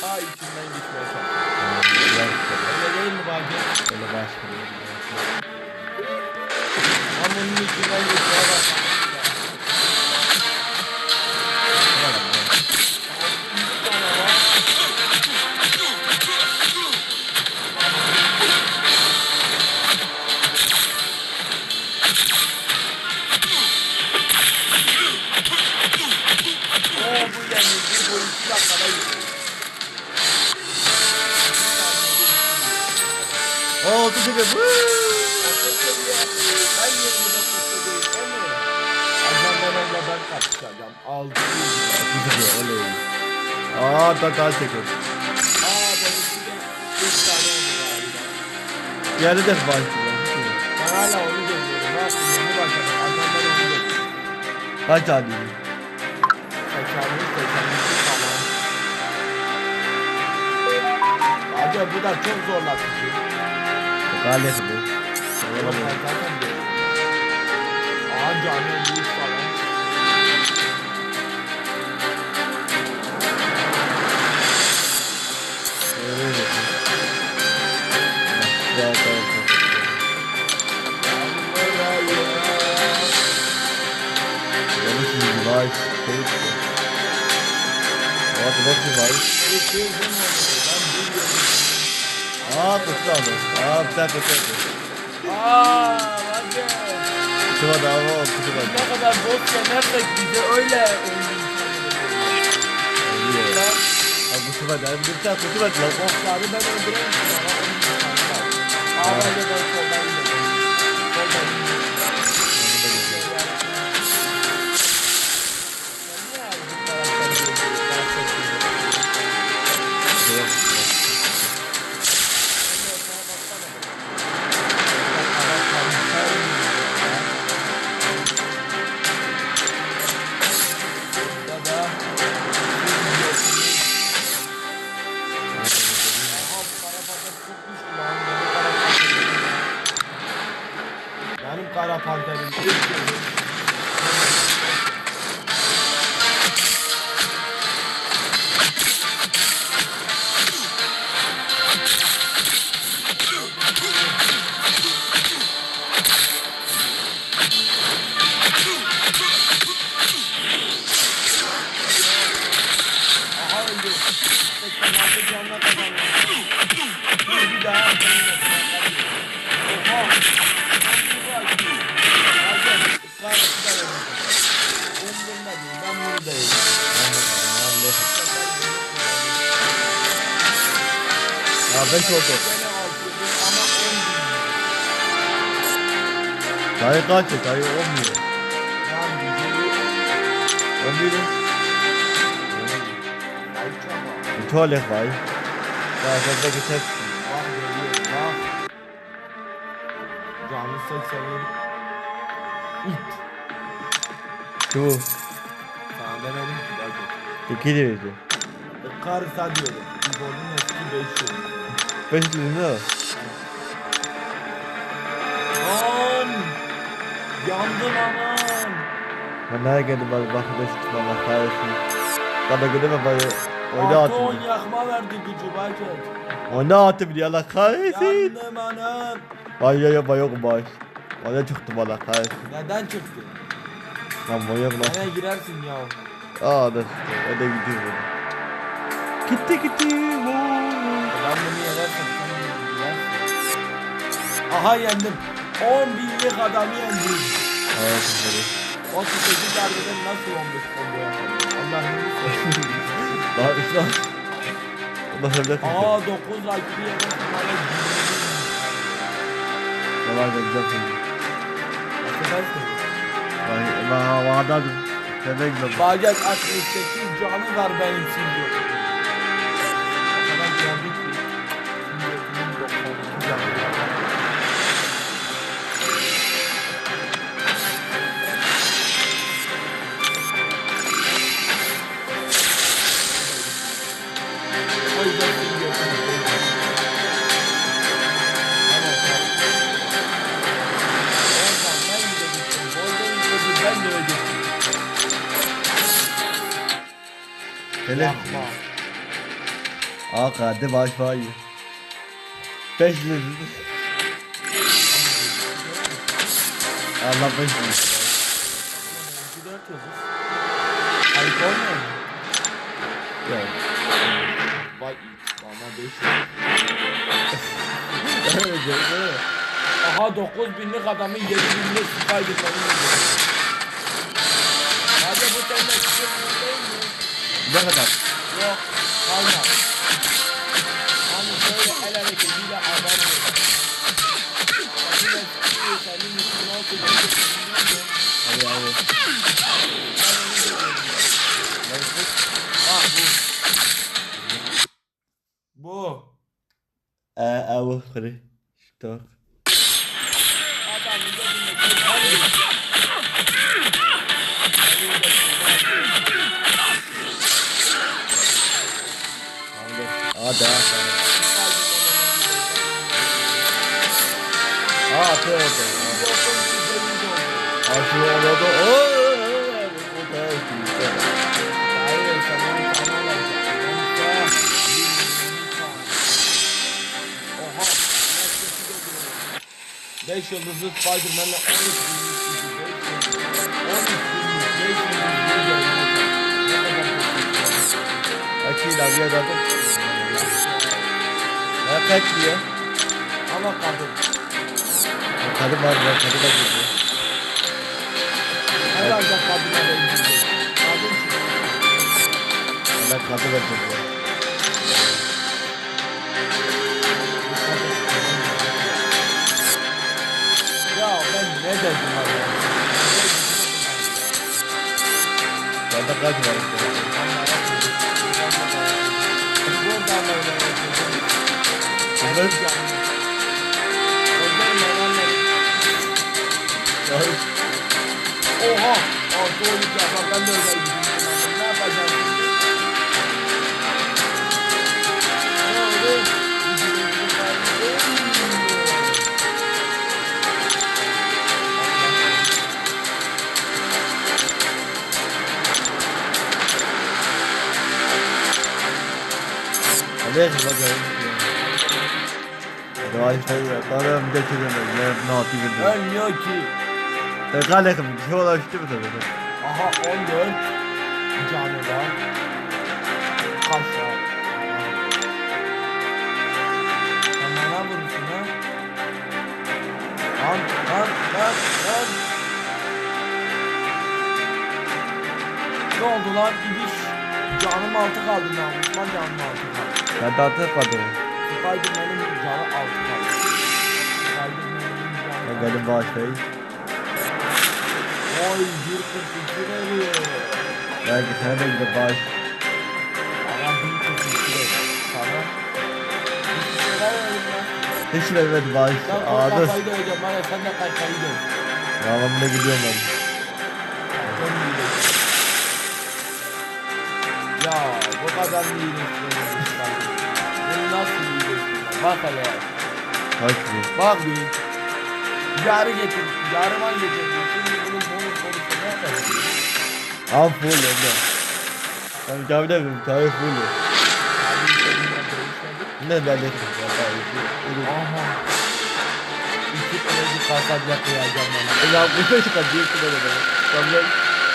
ta içinden geçmeye çalış. Biraz Öyle değil mi Baki? böyle başlıyor. Tam onun içinden geçmeye bak. Oo tutu be. Ben 29 değil değil mi? Ajandalarla ben kapışacağım. 600 Tutu be oley. Aa da daha çekiyor. Aa de 3 tane oldu galiba. Diğeri de başlıyor. Ben hala onu deniyorum. Ne yapayım? Yeni başladım. Ajandalar onu deniyorum. Kaç tane? 80'lik 82 falan. Hadi bu da çok zorlatıcı. Galet bu. Aa canım büyük falan. Evet. Daha daha Bir vay. Aa bu nasıl vay? Aa abi. Hadi. Kutu var daha var. Kutu var. Ne kadar bot yenersek bize öyle oyun Oluyor. Aa kutu var. daha Bir tane kutu var. lan. Botları ben öldüreyim ki bana Ya beş oldu. Gene altı bin ama on bin. Dayı kaç? Dayı olmuyor. Lan gücü. On bir. Ay çaba. Tuvalet var. Daha fazla geçer. 87. İt. Şu. Sana demedim ki belki. İki liraydı. Karısa diyorum. İbo'nun eski 5 yıl. Beş liraydı ne? Lan! Yandım aman! Ben nereye geldim bak beş liraydı Allah kahretsin. Bana gidemem bari. Oyna Artı 10 attım. yakma verdi gücü Bayket. Oyna attım diye Allah kahretsin. Yandım anam. Ay ya ya yok baş. Oyna çıktı bana kahretsin. Neden çıktı? Lan manyak lan. Nereye girersin ya? Aa da. O da gidiyor böyle. Gitti gitti. Ben bunu yenersem. Aha yendim. 10 binlik adamı yendim. Hayatım böyle. 38 darbeden nasıl 15 combo yapalım? Allah'ını seversen. Daha. O da söyle. Aa 9 IQ yedim. Yalan geleceğim şimdi. Affedersin. Ben ben havadadım. Sen de gidiyorum. Bacak 68 canı var benim şimdi. Yapma. Aa var ya. 5 lira. Allah 5 lira. 4 yazır. Ayıp olmuyor mu? Yok. Vay bana 5 Evet, evet. Aha 9000'lik adamın 7000'lik Spider-Man'in öldürdü. Hadi bu sene çıkıyor değil mi? Ne kadar? Yok kalma. Hani böyle el hareketiyle adam olur. Yine çıkıyor senin üstüne oturuyor. Hadi abi. Ah bu. Bu. Ee, abi kırı. Stop. Daha sonra. Aa atıyor orada. Şu orada. Oo. O da iyi. Hayır, sana bir tane alacağım. Oha. Beş yıldızlı Spider-Man'le 13 yıldızlı Açıyla bir adam. Ya kaç diyor? Ama kadın. Kadı var ya kadı da gidiyor. Herhalde kadına benziyor. Kadın çıktı. Allah kadı da gidiyor. Ya ben ne dedim abi? Bende kaç var Bunlar Oha! Altı on iki yapar ben de öyle gideyim. Ne yapacağım. Hadi bakalım. Ya. Daha bir de çözemez. Ne ne yapayım ben? Ölmüyor ki. Ben kalekım. Bir şey ulaştı mı tabii? Aha 14 canı var. Kaç var? Sen bana vurursun ha? Lan lan lan lan. Ne oldu lan ibiş? Canım altı kaldı lan. Osman canım altı kaldı. Ben de atamadım. Spiderman'in canı altı kaldı. Spiderman'in Ben geldim başlayayım. Oy 1.42 veriyor. Belki sana da gidip baş. Adam 1.42 veriyor. Sana. Hiç vermedi baş. Sen o Ağdır. kafayı döveceğim bana sen de kafayı döv. Devamına gidiyorum ben. Sen. Ya bu kadar mı kardeşim? Bunu nasıl iyileştirdin? Bak hele. Kaç bu? Bak bir. Yarı getir. Yarıman getir. Şimdi bunun bonus bonusu ne yapacaksın? Am full önde. Ben kabul miyim? Tabii full. Ne ben de ya tabii. Aha. İki kredi kasap yakayacağım bana. Ya bu ne böyle. Tamam.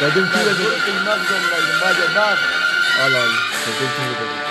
Dedim ki de bunu kıymak zorundaydım. Hadi bak. al al. Dedim ki de.